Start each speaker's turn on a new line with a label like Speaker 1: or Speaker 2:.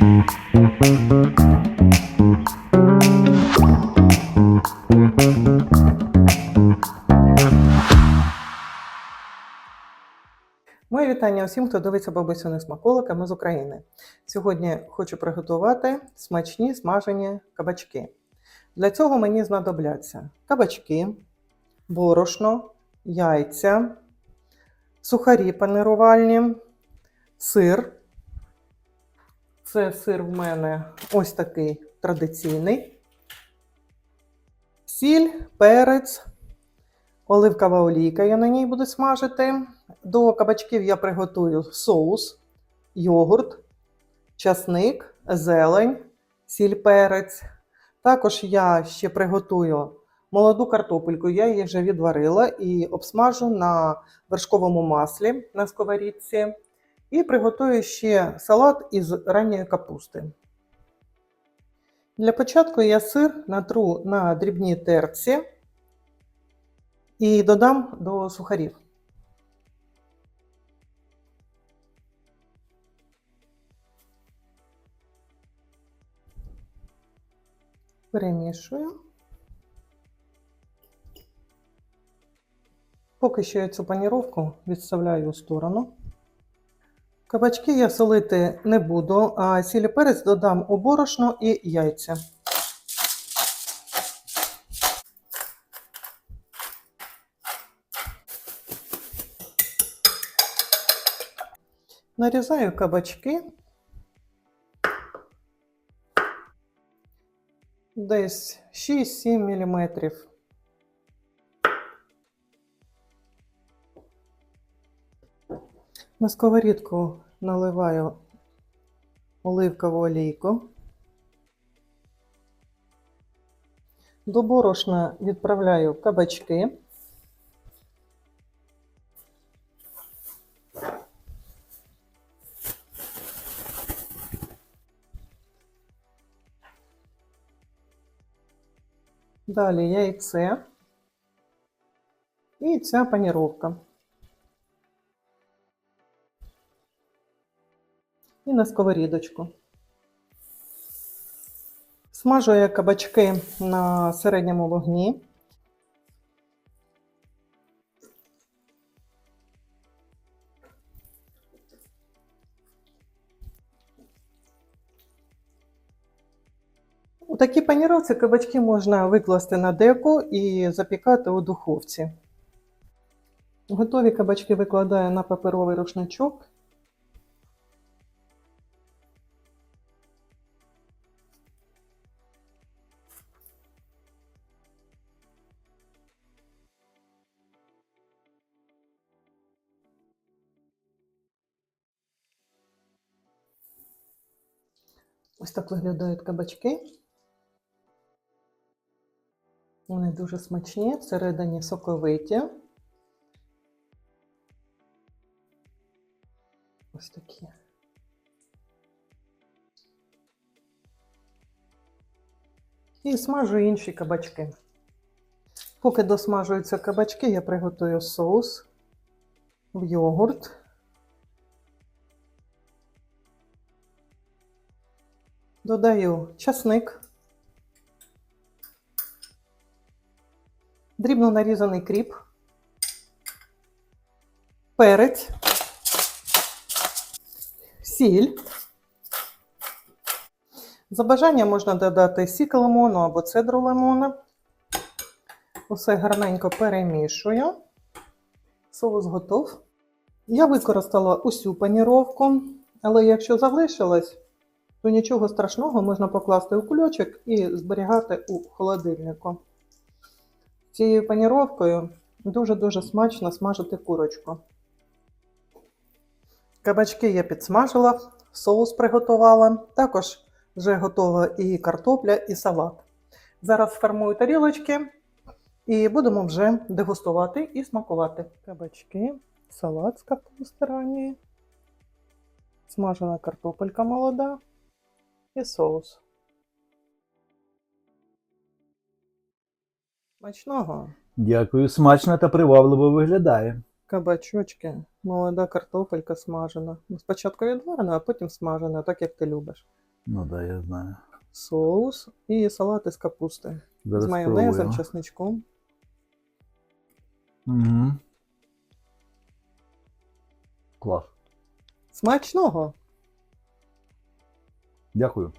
Speaker 1: Моє вітання усім, хто дивиться бабусяних смаколика, ми з України. Сьогодні хочу приготувати смачні смажені кабачки. Для цього мені знадобляться кабачки, борошно, яйця, сухарі панирувальні, сир. Це сир в мене ось такий традиційний. Сіль, перець, оливкова олійка, я на ній буду смажити. До кабачків я приготую соус, йогурт, часник, зелень, сіль перець. Також я ще приготую молоду картопельку, я її вже відварила і обсмажу на вершковому маслі на сковорідці. І приготую ще салат із ранньої капусти. Для початку я сир натру на дрібній терці і додам до сухарів. Перемішую. Поки що я цю паніровку відставляю у сторону. Кабачки я солити не буду, а сіль перець додам у борошно і яйця. Нарізаю кабачки. Десь 6-7 мм. На сковорідку наливаю оливкову олійку. До борошна відправляю кабачки. Далі яйце і ця паніровка. І на сковорідочку. Смажу я кабачки на середньому вогні. У такій паніровці кабачки можна викласти на деко і запікати у духовці. Готові кабачки викладаю на паперовий рушничок. Ось так виглядають кабачки. Вони дуже смачні, всередині соковиті. Ось такі. І смажу інші кабачки. Поки досмажуються кабачки, я приготую соус в йогурт. Додаю часник, дрібно нарізаний кріп, перець, сіль. За бажанням можна додати сік лимону або цедру лимона. Усе гарненько перемішую. Соус готов. Я використала усю паніровку, але якщо залишилось, то нічого страшного можна покласти у кульочок і зберігати у холодильнику. Цією паніровкою дуже-дуже смачно смажити курочку. Кабачки я підсмажила, соус приготувала. Також вже готова і картопля, і салат. Зараз сформую тарілочки і будемо вже дегустувати і смакувати. Кабачки, салат з капусти ранньої, смажена картопелька молода і соус. Смачного.
Speaker 2: Дякую, смачно та привабливо виглядає.
Speaker 1: Кабачочки, молода картопелька смажена. Ну, Спочатку відварена, а потім смажена, так як ти любиш.
Speaker 2: Ну да, я знаю.
Speaker 1: соус і салат із капусти.
Speaker 2: Зараз
Speaker 1: з майонезом,
Speaker 2: спробую.
Speaker 1: чесничком.
Speaker 2: Угу. Клас.
Speaker 1: Смачного!
Speaker 2: Дякую.